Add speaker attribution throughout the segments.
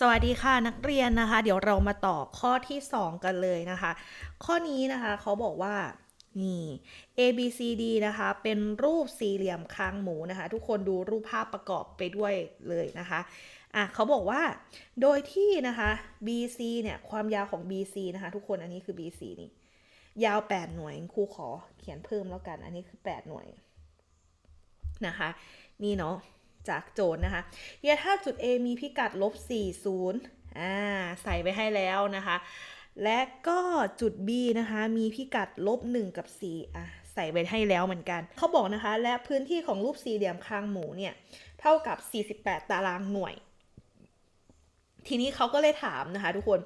Speaker 1: สวัสดีค่ะนักเรียนนะคะ เดี๋ยวเรามาต่อข้อที่ 2 กันเลยนะคะ ข้อนี้นะคะเขาบอกว่านี่ A B C D นะคะ เป็นรูปสี่เหลี่ยมคางหมูนะคะ ทุกคนดูรูปภาพประกอบไปด้วยเลยนะคะอะเขาบอกว่าโดยที่นะคะ BC เนี่ยความยาวของ BC นะคะ ทุกคนอันนี้คือ BC นี่ยาว 8 หน่วยครูขอเขียนเพิ่มแล้วกัน อันนี้คือ 8 หน่วยนะคะ นี่เนาะ จากโจทย์นะคะเฮียถ้าจุด A มีพิกัดลบ 40อ่าใส่ไปให้แล้วนะคะ และก็จุด B นะคะมีพิกัดลบ 1 กับ4อะใส่ไปให้แล้วเหมือนกัน เขาบอกนะคะ และพื้นที่ของรูปสี่เหลี่ยมคางหมูเนี่ย เท่ากับ 48 ตารางหน่วย ทีนี้เขาก็เลยถามนะคะ ทุกคน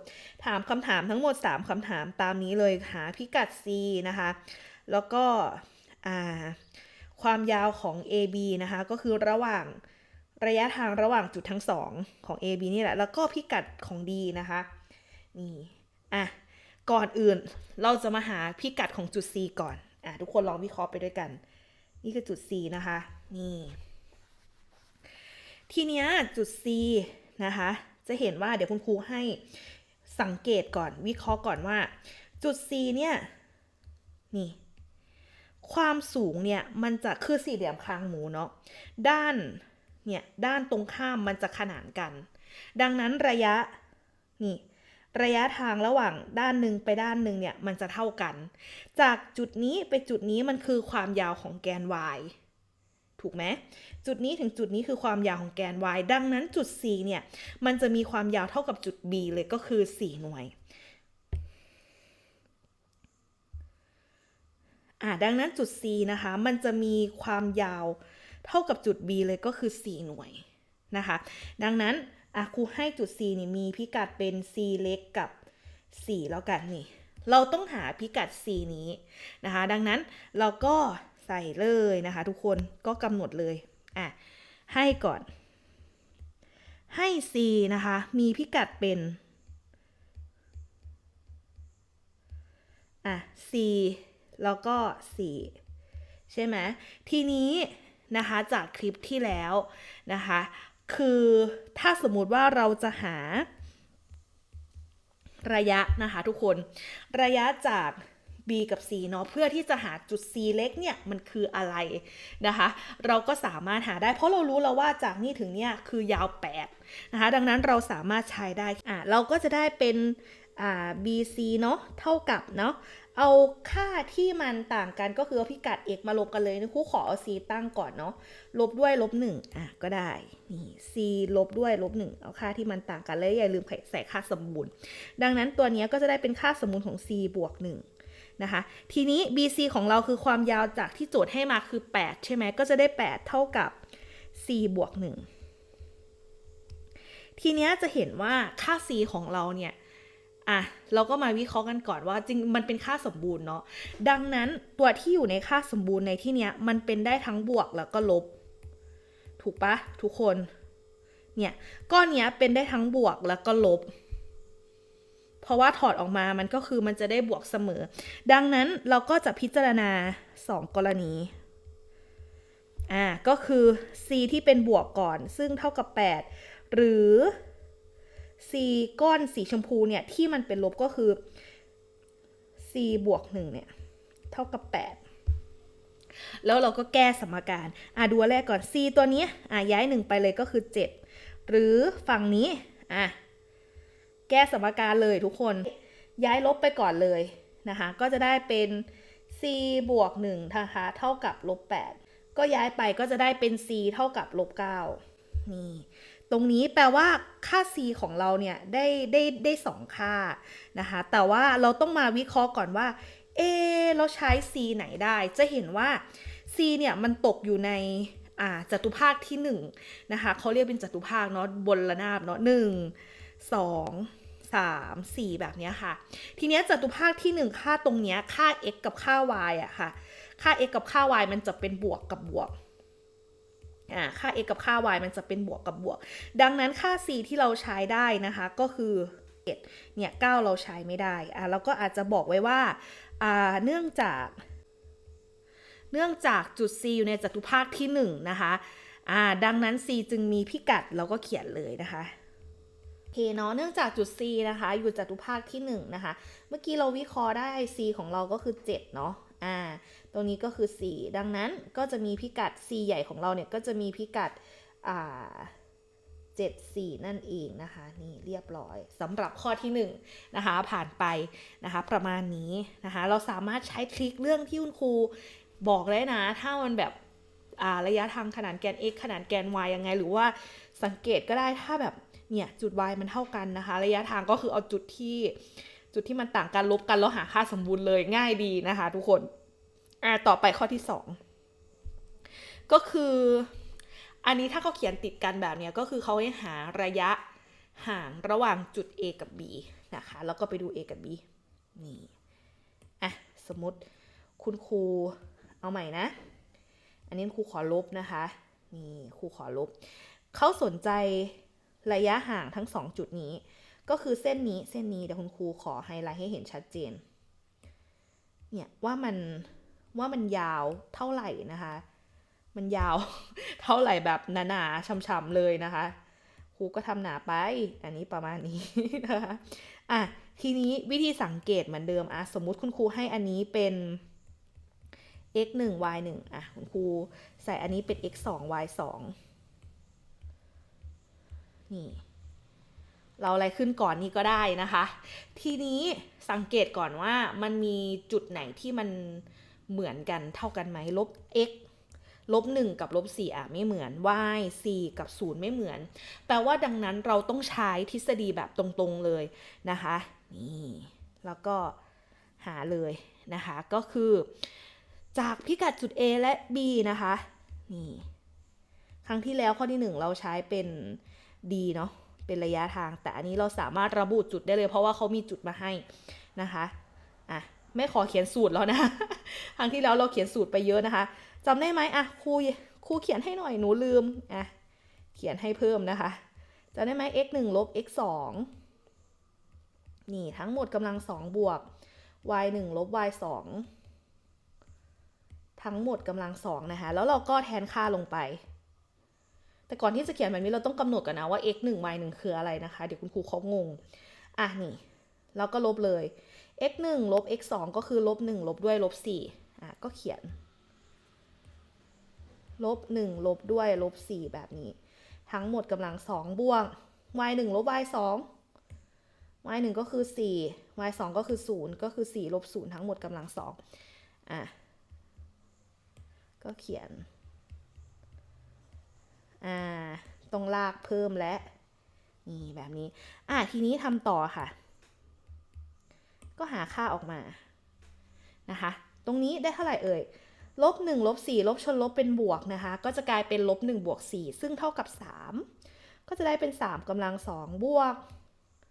Speaker 1: ถามคำถามทั้งหมด 3คำถามตามนี้เลยหาพิกัด C นะคะ แล้วก็อ่า ความยาวของ AB นะคะ ก็คือระหว่างระยะทางระหว่างจุดทั้งสองของ AB นี่แหละ แล้วก็พิกัดของ D นะคะ นี่ อะ ก่อนอื่นเราจะมาหาพิกัดของจุด C ก่อน อะ ทุกคนลองวิเคราะห์ไปด้วยกัน นี่คือจุด C นะคะ นี่ ทีเนี้ยจุด C นะคะ จะเห็นว่าเดี๋ยวคุณครูให้สังเกตก่อนวิเคราะห์ก่อนว่า จุด C เนี่ย นี่ ความสูงเนี่ยมันจะคือสี่เหลี่ยมคางหมูเนาะด้านเนี่ยด้านตรงข้ามมันจะขนานกัน ดังนั้นระยะนี่ระยะทางระหว่างด้านหนึ่งไปด้านหนึ่งเนี่ยมันจะเท่ากัน จากจุดนี้ไปจุดนี้มันคือความยาวของแกน y ถูกไหมจุดนี้ถึงจุดนี้คือความยาวของแกน y ดังนั้นจุด C เนี่ยมันจะมีความยาวเท่ากับจุด B เลยก็คือ 4 หน่วย อ่าดังนั้นจุด C นะคะ มันจะมีความยาวเท่ากับจุด B เลยก็คือ 4 หน่วยนะคะ ดังนั้นอะครูให้จุด C นี่มีพิกัดเป็น C เล็กกับ 4 แล้วกันนี่ เราต้องหาพิกัด C นี้นะคะ ดังนั้นเราก็ใส่เลยนะคะทุกคนก็กำหนดเลยอะให้ก่อน ให้ C นะคะ มีพิกัดเป็นอะ C แล้วก็ 4 ใช่ไหมทีนี้นะคะจากคลิปที่แล้วนะคะคือถ้าสมมุติว่าเราจะหาระยะนะคะทุกคนระยะจาก B กับ C เนาะเพื่อที่จะหาจุด C เล็กเนี่ยมันคืออะไรนะคะ เราก็สามารถหาได้เพราะเรารู้แล้วว่าจากนี่ถึงเนี่ยคือยาว 8 นะคะ ดังนั้นเราสามารถใช้ได้อ่าเราก็จะได้เป็นอ่า BC เนาะเท่ากับเนาะ เอาค่าที่มันต่างกันก็คือเอาพิกัด x มาลบกันเลยนะครูขอเอา c ตั้งก่อนเนาะ ลบด้วยลบ1อะก็ได้ นี่ c ลบด้วยลบ1เอาค่าที่มันต่างกันแล้วอย่าลืมใส่ค่าสมบูรณ์ ดังนั้นตัวนี้ก็จะได้เป็นค่าสมบูรณ์ของ c บวก1นะคะ ทีนี้ bc ของเราคือความยาวจากที่โจทย์ให้มาคือ 8 ใช่ไหม ก็จะได้ 8 เท่ากับ c บวก1ทีนี้จะเห็นว่าค่า c ของเราเนี่ย อะเราก็มาวิเคราะห์กันก่อนว่าจริงมันเป็นค่าสมบูรณ์เนาะดังนั้นตัวที่อยู่ในค่าสมบูรณ์ในที่เนี้ยมันเป็นได้ทั้งบวกแล้วก็ลบ ถูกปะทุกคนเนี่ยก้อนเนี้ยเป็นได้ทั้งบวกแล้วก็ลบ เพราะว่าถอดออกมามันก็คือมันจะได้บวกเสมอ ดังนั้นเราก็จะพิจารณา 2 กรณีอ่าก็คือ c ที่เป็นบวกก่อน ซึ่งเท่ากับ 8 หรือ c ก้อนสีชมพูเนี่ยที่มันเป็นลบก็คือ c บวก1เนี่ยเท่ากับ 8 แล้วเราก็แก้สมการอะดูอันแรกก่อน c ตัวนี้อะย้าย 1 ไปเลยก็คือ 7 หรือฝั่งนี้อะแก้สมการเลยทุกคนย้ายลบไปก่อนเลยนะคะก็จะได้เป็น c บวก1นะคะเท่ากับลบ8ก็ย้ายไปก็จะได้เป็น c เท่ากับลบ9นี่ ตรงนี้แปลว่าค่า c ของเราเนี่ยได้ได้ได้สองค่านะคะแต่ว่าเราต้องมาวิเคราะห์ก่อนว่าเอเราใช้ c ไหนได้ จะเห็นว่า c เนี่ยมันตกอยู่ในอ่าจตุภาคที่1นะคะเขาเรียกเป็นจตุภาคเนาะบนระนาบเนาะ1 2 3 4แบบนี้ค่ะ ทีนี้ยจตุภาคที่ 1 ค่าตรงเนี้ยค่า x กับค่า y อะค่ะ ค่า x กับค่า y มันจะเป็นบวกกับบวก อ่าค่า x กับค่า y มันจะเป็นบวกกับบวก ดังนั้นค่า c ที่เราใช้ได้นะคะก็คือ7เนี่ย9เราใช้ไม่ได้อ่าเราก็อาจจะบอกไว้ว่าอ่าเนื่องจากเนื่องจากจุด c อยู่ในจัตุภาคที่ 1 นะคะ อ่า ดังนั้น c จึงมีพิกัดเราก็เขียนเลยนะคะโอเคเนาะ เนื่องจากจุด C นะคะ อยู่จัตุภาคที่ 1 นะคะ เมื่อกี้เราวิเคราะห์ได้ C ของเราก็คือ 7 เนาะ อ่าตรงนี้ก็คือ 4 ดังนั้นก็จะมีพิกัด C ใหญ่ของเราเนี่ยก็จะมีพิกัดอ่า7 4 นั่นเองนะคะ นี่เรียบร้อยสำหรับข้อที่1นะคะผ่านไปนะคะ ประมาณนี้นะคะ เราสามารถใช้ทริคเรื่องที่คุณครูบอกได้นะ ถ้ามันแบบระยะทางขนานแกน x ขนานแกน y ยังไง หรือว่าสังเกตก็ได้ถ้าแบบเนี่ย จุด y มันเท่ากันนะคะ ระยะทางก็คือเอาจุดที่จุดที่มันต่างกันลบกันแล้วหาค่าสมบูรณ์เลยง่ายดีนะคะ ทุกคน อ่าต่อไปข้อที่2ก็คือ อันนี้ถ้าเขาเขียนติดกันแบบเนี้ยก็คือเขาให้หาระยะห่างระหว่างจุด A กับ B นะคะ แล้วก็ไปดู A กับ B นี่อะสมมติคุณครูเอาใหม่นะ อันนี้ครูขอลบนะคะ นี่ครูขอลบ เขาสนใจระยะห่างทั้งสองจุดนี้ ก็คือเส้นนี้เส้นนี้เดี๋ยวคุณครูขอไฮไลท์ให้เห็นชัดเจน เนี่ยว่ามัน ว่ามันยาวเท่าไหร่นะคะ มันยาวเท่าไหร่แบบหนาๆช่ำๆเลยนะคะครูก็ทำหนาไป อันนี้ประมาณนี้นะคะอะทีนี้วิธีสังเกตเหมือนเดิมอะสมมุติคุณครูให้อันนี้เป็น x 1 y 1อะคุณครูใส่อันนี้เป็น x 2 y 2นี่ เราอะไรขึ้นก่อนนี้ก็ได้นะคะ ทีนี้สังเกตก่อนว่ามันมีจุดไหนที่มัน เหมือนกันเท่ากันไหมลบ x ลบ1กับลบ4อะไม่เหมือน y 4 กับ 0 ไม่เหมือน แปลว่าดังนั้นเราต้องใช้ทฤษฎีแบบตรงๆเลยนะคะ นี่ แล้วก็หาเลยนะคะ ก็คือ จากพิกัดจุด A และ B นะคะ นี่ ครั้งที่แล้วข้อที่ 1 เราใช้เป็น D เนาะ เป็นระยะทาง แต่อันนี้เราสามารถระบุจุดได้เลย เพราะว่าเขามีจุดมาให้นะคะอะ ไม่ขอเขียนสูตรแล้วนะ ครั้งที่แล้วเราเขียนสูตรไปเยอะนะคะจำได้ไหมอะครูครูเขียนให้หน่อยหนูลืมอะเขียนให้เพิ่มนะคะจำได้ไหม x 1ลบ x 2นี่ทั้งหมดกำลัง2บวก y 1ลบ y 2ทั้งหมดกำลังสองนะคะ แล้วเราก็แทนค่าลงไป แต่ก่อนที่จะเขียนแบบนี้เราต้องกำหนดกันนะว่า x 1 y 1คืออะไรนะคะ เดี๋ยวคุณครูเขางง อะนี่ แล้วก็ลบเลย x 1ลบ x 2ก็คือลบ1ลบด้วยลบ4อะก็เขียน ลบ 1 ลบด้วยลบ 4 แบบนี้ ทั้งหมดกำลัง 2 บวก y 1ลบ y 2 y 1ก็คือ 4 y 2ก็คือ 0 ก็คือ 4 ลบ 0 ทั้งหมดกำลัง 2 อะ ก็เขียน อ่า ต้องลากเพิ่มและ นี่แบบนี้ อะ ทีนี้ทำต่อค่ะ ก็หาค่าออกมานะคะ ตรงนี้ได้เท่าไหร่เอ่ยลบ1ลบ4ลบชนลบเป็นบวกนะคะ ก็จะกลายเป็นลบ1บวก4ซึ่งเท่ากับ 3 ก็จะได้เป็น 3กำลัง2บวก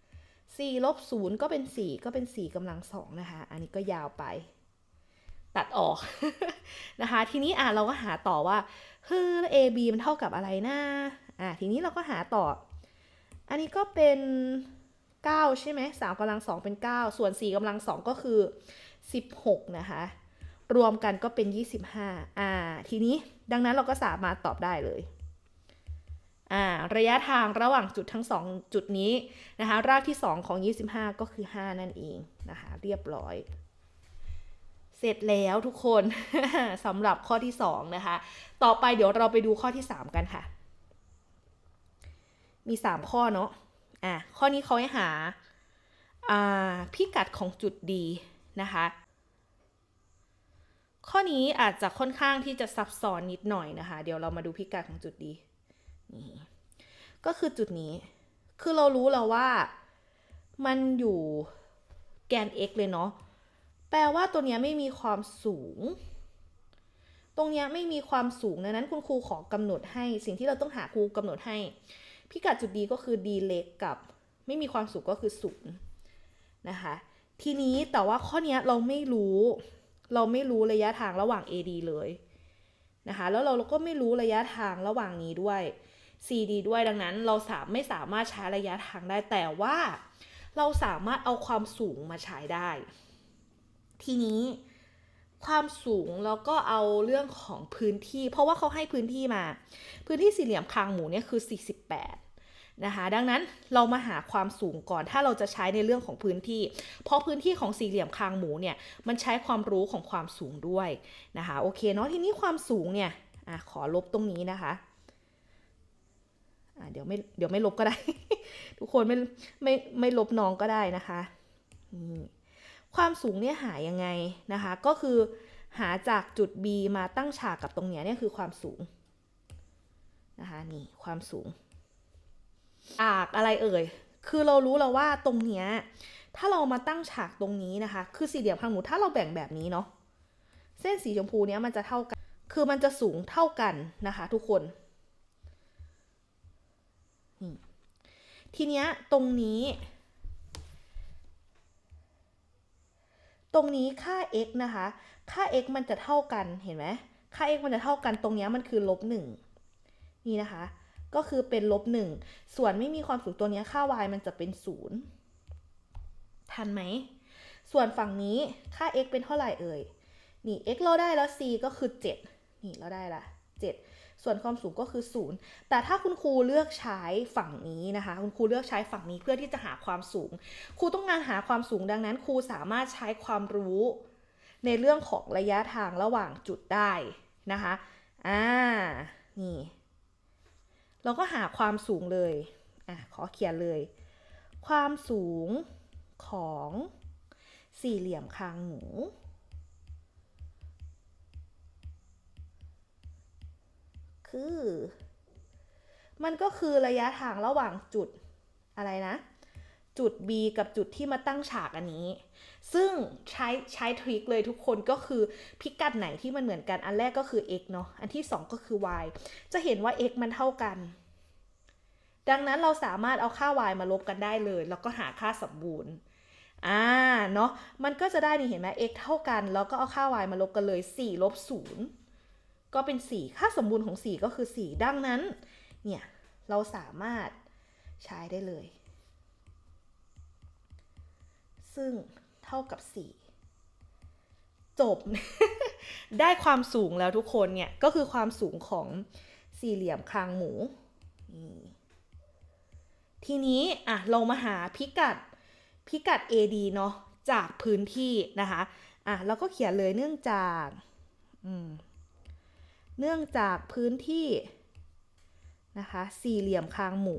Speaker 1: 4ลบ0ก็เป็น 4 ก็เป็น 4กำลัง2นะคะ อันนี้ก็ยาวไป ตัดออกนะคะ ทีนี้อะเราก็หาต่อว่าเฮ้ย a b มันเท่ากับอะไรนะอะทีนี้เราก็หาต่อ อันนี้ก็เป็น 9 ใช่ไหม3กำลัง2เป็น 9 ส่วน4กำลัง2ก็คือ 16 นะคะ รวมกันก็เป็น 25 อ่า ทีนี้ดังนั้นเราก็สามารถตอบได้เลยอ่าระยะทางระหว่างจุดทั้ง 2 จุดนี้นะคะ รากที่ 2 ของ 25 ก็คือ 5 นั่นเองนะคะ เรียบร้อย เสร็จแล้วทุกคนสำหรับข้อที่ 2 นะคะ ต่อไปเดี๋ยวเราไปดูข้อที่ 3 กันค่ะ มี 3 ข้อเนาะ อะข้อนี้เขาให้หาอ่าพิกัดของจุดดีนะคะ ข้อนี้อาจจะค่อนข้างที่จะซับซ้อนนิดหน่อยนะคะ เดี๋ยวเรามาดูพิกัดของจุดดีนี่ก็คือจุดนี้ คือเรารู้แล้วว่ามันอยู่แกน x เลยเนาะ แปลว่าตัวเนี้ยไม่มีความสูง ตรงเนี้ยไม่มีความสูงดังนั้นคุณครูขอกำหนดให้ สิ่งที่เราต้องหาครูกำหนดให้ พิกัดจุดดีก็คือ d เล็กกับ ไม่มีความสูงก็คือศูนย์นะคะ ทีนี้แต่ว่าข้อนี้เราไม่รู้ เราไม่รู้ระยะทางระหว่าง AD เลยนะคะ แล้วเราก็ไม่รู้ระยะทางระหว่างนี้ด้วย CD ด้วยดังนั้นเราสามไม่สามารถใช้ระยะทางได้แต่ว่าเราสามารถเอาความสูงมาใช้ได้ ทีนี้ ความสูงแล้วก็เอาเรื่องของพื้นที่ เพราะว่าเขาให้พื้นที่มา พื้นที่สี่เหลี่ยมคางหมูเนี่ยคือ 48 นะคะ ดังนั้นเรามาหาความสูงก่อน ถ้าเราจะใช้ในเรื่องของพื้นที่ เพราะพื้นที่ของสี่เหลี่ยมคางหมูเนี่ยมันใช้ความรู้ของความสูงด้วยนะคะโอเคเนาะทีนี้ความสูงเนี่ยอขอลบตรงนี้นะคะอะเดี๋ยวไม่เดี๋ยวไม่ลบก็ได้ ทุกคนไม่ไม่ไม่ลบน้องก็ได้นะคะนี่ ความสูงเนี่ยหายังไงนะคะ ก็คือหาจากจุด B มาตั้งฉากกับตรงเนี้ยเนี่ยคือความสูงนะคะนี่ความสูงจากอะไรเอ่ย คือเรารู้แล้วว่าตรงเนี้ยถ้าเรามาตั้งฉากตรงนี้นะคะ คือสี่เหลี่ยมพังหมูถ้าเราแบ่งแบบนี้เนาะเส้นสีชมพูเนี้ยมันจะเท่ากัน คือมันจะสูงเท่ากันนะคะ ทุกคนนี่ทีเนี้ยตรงนี้ ตรงนี้ค่า x นะคะ ค่า x มันจะเท่ากัน เห็นไหม ค่า x มันจะเท่ากัน ตรงเนี้ยมันคือลบหนึ่งนี่นะคะ ก็คือเป็นลบหนึ่งส่วนไม่มีความสูงตัวเนี้ยค่า y มันจะเป็นศูนย์ทันไหม ส่วนฝั่งนี้ค่า x เป็นเท่าไหร่เอ่ย นี่ x เราได้แล้ว c ก็คือ 7 นี่เราได้ละ 7 ส่วนความสูงก็คือ 0 แต่ถ้าคุณครูเลือกใช้ฝั่งนี้นะคะ คุณครูเลือกใช้ฝั่งนี้เพื่อที่จะหาความสูง ครูต้องการหาความสูงดังนั้น ครูสามารถใช้ความรู้ในเรื่องของระยะทางระหว่างจุดได้นะคะ อ่า นี่ เราก็หาความสูงเลย อะ ขอเขียนเลย ความสูงของสี่เหลี่ยมคางหมู คือ มันก็คือระยะทางระหว่างจุดอะไรนะ จุด B กับจุดที่มาตั้งฉากอันนี้ ซึ่งใช้ใช้ทริคเลยทุกคนก็คือพิกัดไหนที่มันเหมือนกันอันแรกก็คือ x เนาะอันที่ 2 ก็คือ y จะเห็นว่า x มันเท่ากัน ดังนั้นเราสามารถเอาค่า y มาลบกันได้เลย แล้วก็หาค่าสมบูรณ์อ่าเนาะมันก็จะได้นี่เห็นไหม x เท่ากัน แล้วก็เอาค่า y มาลบกันเลย4ลบ0 ก็เป็น 4 ค่าสมบูรณ์ของ 4 ก็คือ 4 ดังนั้น เนี่ย เราสามารถใช้ได้เลย ซึ่งเท่ากับ 4 จบ ได้ความสูงแล้วทุกคนเนี่ย ก็คือความสูงของสี่เหลี่ยมคางหมู ทีนี้ อะ เรามาหาพิกัด พิกัด AD เนาะจากพื้นที่นะคะ อะ เราก็เขียนเลยเนื่องจาก อืม เนื่องจากพื้นที่นะคะสี่เหลี่ยมคางหมู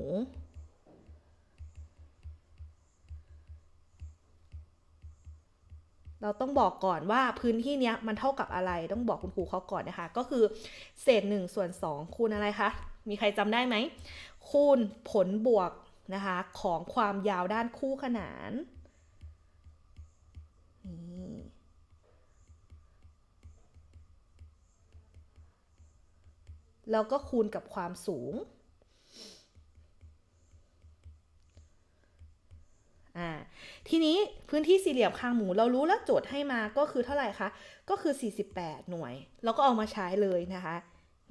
Speaker 1: เราต้องบอกก่อนว่าพื้นที่เนี้ยมันเท่ากับอะไรต้องบอกคุณครูเขาก่อนนะคะ ก็คือเศษหนึ่งส่วนสองคูณอะไรคะ มีใครจำได้ไหม คูณผลบวกนะคะของความยาวด้านคู่ขนานนี่ แล้วก็คูณกับความสูงอ่าทีนี้พื้นที่สี่เหลี่ยมคางหมูเรารู้แล้วโจทย์ให้มาก็คือเท่าไหร่คะ ก็คือ 48 หน่วย เราก็เอามาใช้เลยนะคะ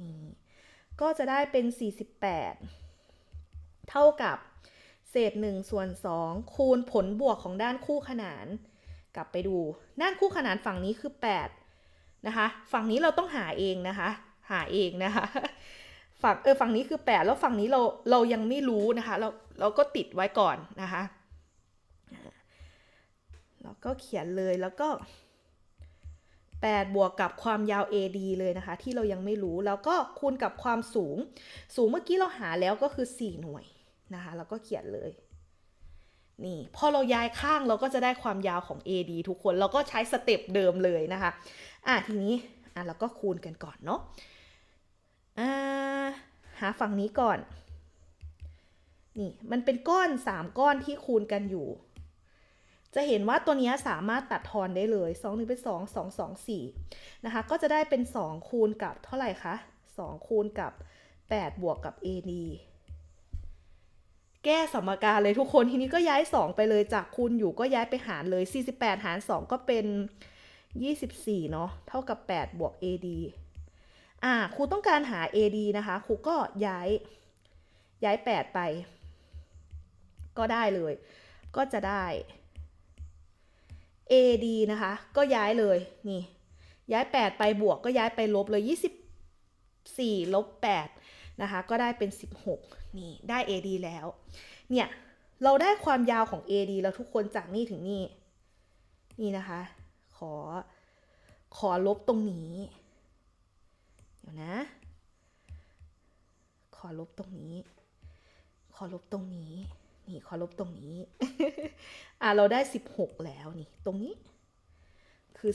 Speaker 1: นี่ก็จะได้เป็น 48 เท่ากับเศษ1ส่วน2คูณผลบวกของด้านคู่ขนาน กลับไปดู ด้านคู่ขนานฝั่งนี้คือ 8 นะคะ ฝั่งนี้เราต้องหาเองนะคะ หาเองนะคะฝั่งเออฝั่งนี้คือ 8 แล้วฝั่งนี้เราเรายังไม่รู้นะคะ เราเราก็ติดไว้ก่อนนะคะแล้วก็เขียนเลยแล้วก็ 8 บวกกับความยาว AD เลยนะคะ ที่เรายังไม่รู้แล้วก็คูณกับความสูง สูงเมื่อกี้เราหาแล้วก็คือ 4 หน่วยนะคะแล้วก็เขียนเลยนี่พอเราย้ายข้างเราก็จะได้ความยาวของ AD ทุกคน เราก็ใช้สเต็ปเดิมเลยนะคะ อะทีนี้อะเราก็คูณกันก่อนเนาะ อ่าหาฝั่งนี้ก่อน นี่มันเป็นก้อน 3 ก้อนที่คูณกันอยู่ จะเห็นว่าตัวนี้สามารถตัดทอนได้เลย 2 1เป็น 2 2 2 4 นะคะ ก็จะได้เป็น 2 คูณกับเท่าไหร่คะ 2 คูณกับ 8 บวกกับ AD แก้สมการเลยทุกคนทีนี้ก็ย้าย 2 ไปเลยจากคูณอยู่ก็ย้ายไปหารเลย 48 หาร 2 ก็เป็น 24 เนาะเท่ากับ 8 บวก AD อ่าครูต้องการหา AD นะคะครูก็ย้ายย้าย 8 ไป ก็ได้เลย ก็จะได้ AD นะคะ ก็ย้ายเลยนี่ย้าย 8 ไปบวกก็ย้ายไปลบเลย 24ลบ8นะคะก็ได้เป็น 16 นี่ได้ AD แล้ว เนี่ย เราได้ความยาวของ AD แล้วทุกคนจากนี่ถึงนี่ นี่นะคะ ขอขอลบตรงนี้ ดี๋ยวนะ ขอลบตรงนี้ ขอลบตรงนี้ นี่ขอลบตรงนี้ อะเราได้ 16 แล้วนี่ ตรงนี้ คือ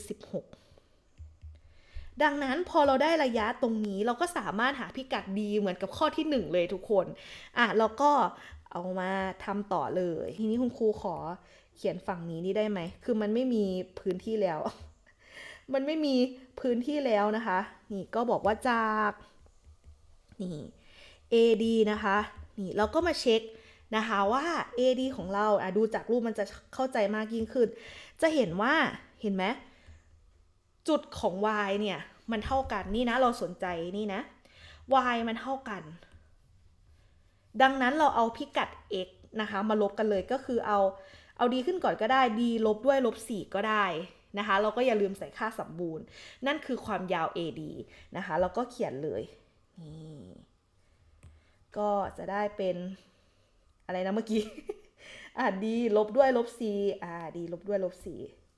Speaker 1: 16 ดังนั้นพอเราได้ระยะตรงนี้ เราก็สามารถหาพิกัดดีเหมือนกับข้อที่ 1 เลยทุกคน อะเราก็เอามาทำต่อเลย ทีนี้คุณครูขอเขียนฝั่งนี้นี่ได้ไหม คือมันไม่มีพื้นที่แล้ว มันไม่มีพื้นที่แล้วนะคะ นี่ก็บอกว่าจากนี่ AD นะคะ นี่เราก็มาเช็คนะคะว่า AD ของเราอะดูจากรูปมันจะเข้าใจมากยิ่งขึ้น จะเห็นว่าเห็นไหมจุดของ y เนี่ยมันเท่ากันนี่นะเราสนใจนี่นะ y มันเท่ากัน ดังนั้นเราเอาพิกัด x นะคะมาลบกันเลยก็คือเอาเอาดีขึ้นก่อนก็ได้ d ลบด้วยลบ4ก็ได้ นะคะเราก็อย่าลืมใส่ค่าสมบูรณ์ นั่นคือความยาว AD นะคะเราก็เขียนเลยนี่ก็จะได้เป็นอะไรนะเมื่อกี้อ่า d ลบด้วยลบ c อ่า d ลบด้วยลบ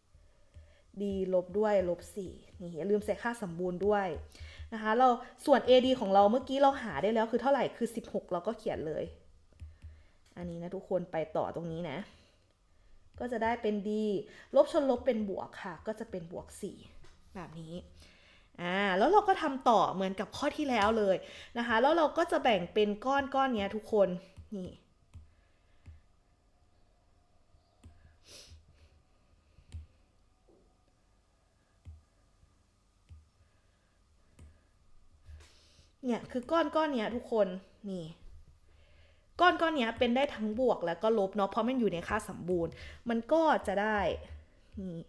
Speaker 1: 4 d ลบด้วยลบ4นี่อย่าลืมใส่ค่าสมบูรณ์ด้วยนะคะเราส่วน AD ของเราเมื่อกี้เราหาได้แล้วคือเท่าไหร่คือ 16 เราก็เขียนเลย อันนี้นะทุกคนไปต่อตรงนี้นะ ก็จะได้เป็น d ลบชนลบเป็นบวกค่ะ ก็จะเป็นบวก 4 แบบนี้อ่าแล้วเราก็ทำต่อเหมือนกับข้อที่แล้วเลยนะคะ แล้วเราก็จะแบ่งเป็นก้อนก้อนเนี้ยทุกคนนี่เนี่ยคือก้อนก้อนเนี้ยทุกคนนี่ ก้อนก้อนเนี้ยเป็นได้ทั้งบวกแล้วก็ลบเนาะเพราะมันอยู่ในค่าสมบูรณ์ มันก็จะได้นี่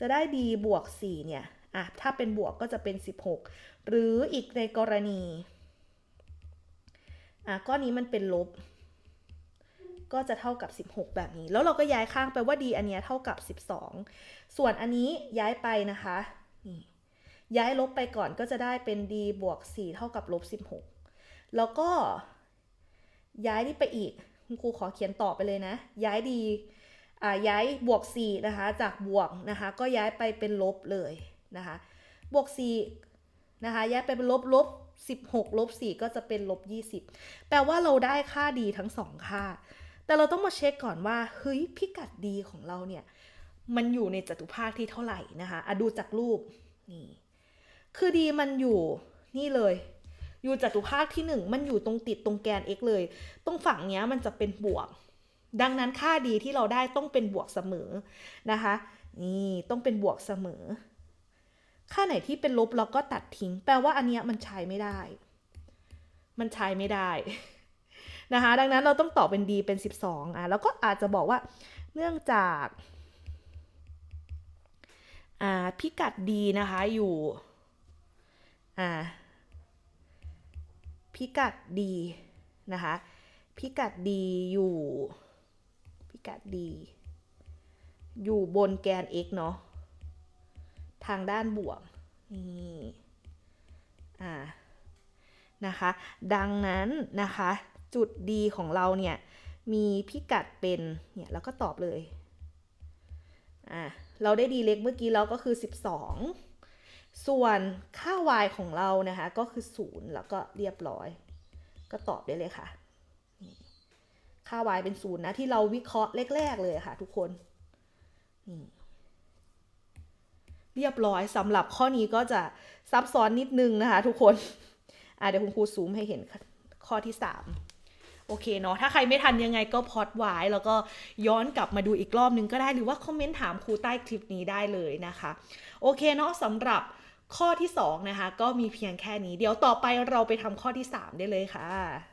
Speaker 1: จะได้ d บวก 4 เนี่ยอะถ้าเป็นบวกก็จะเป็น 16 หรืออีกในกรณีอะก้อนนี้มันเป็นลบ ก็จะเท่ากับ 16 แบบนี้ แล้วเราก็ย้ายข้างไปว่า d อันเนี้ยเท่ากับ 12 ส่วนอันนี้ย้ายไปนะคะนี่ย้ายลบไปก่อนก็จะได้เป็น d บวก 4 เท่ากับลบ 16 แล้วก็ ย้ายนี่ไปอีก คุณครูขอเขียนต่อไปเลยนะ ย้าย d อ่าย้ายบวก4นะคะ จากบวกนะคะ ก็ย้ายไปเป็นลบเลยนะคะ บวก4นะคะ ย้ายไปเป็นลบลบ16ลบ4ก็จะเป็นลบ20 แปลว่าเราได้ค่า d ทั้งสองค่า แต่เราต้องมาเช็คก่อนว่า เฮ้ย พิกัด d ของเราเนี่ย มันอยู่ในจตุภาคที่เท่าไหร่นะคะอะดูจากรูป นี่ คือ d มันอยู่นี่เลย อยู่จตุภาคที่ 1 มันอยู่ตรงติดตรงแกน x เลย ตรงฝั่งเนี้ยมันจะเป็นบวก ดังนั้นค่า d ที่เราได้ต้องเป็นบวกเสมอนะคะ นี่ต้องเป็นบวกเสมอ ค่าไหนที่เป็นลบเราก็ตัดทิ้ง แปลว่าอันเนี้ยมันใช้ไม่ได้ มันใช้ไม่ได้นะคะ ดังนั้นเราต้องตอบเป็น d เป็น 12อะแล้วก็อาจจะบอกว่าเนื่องจากอ่าพิกัด d นะคะอยู่อ่า พิกัด d นะคะ พิกัด d อยู่ พิกัด d อยู่บนแกน x เนาะ ทางด้านบวก นี่ อ่า นะคะ ดังนั้นนะคะ จุด D ของเราเนี่ย มีพิกัดเป็น เนี่ยแล้วก็ตอบเลย อ่า เราได้ D เล็กเมื่อกี้แล้วก็คือ 12 ส่วนค่า y ของเรานะคะก็คือ 0 แล้วก็เรียบร้อย ก็ตอบได้เลยค่ะ ค่า y เป็น 0 นะ ที่เราวิเคราะห์แรก ๆ เลยค่ะทุกคนนี่เรียบร้อยสำหรับข้อนี้ก็จะซับซ้อนนิดนึงนะคะ ทุกคนอะเดี๋ยวคุณครูซูมให้เห็นข้อที่ 3 โอเคเนาะถ้าใครไม่ทันยังไงก็พอดไว้แล้วก็ย้อนกลับมาดูอีกรอบนึงก็ได้หรือว่าคอมเมนต์ถามครูใต้คลิปนี้ได้เลยนะคะ โอเคเนาะสำหรับ ข้อที่2นะคะก็มีเพียงแค่นี้ เดี๋ยวต่อไปเราไปทำข้อที่ 3 ได้เลยค่ะ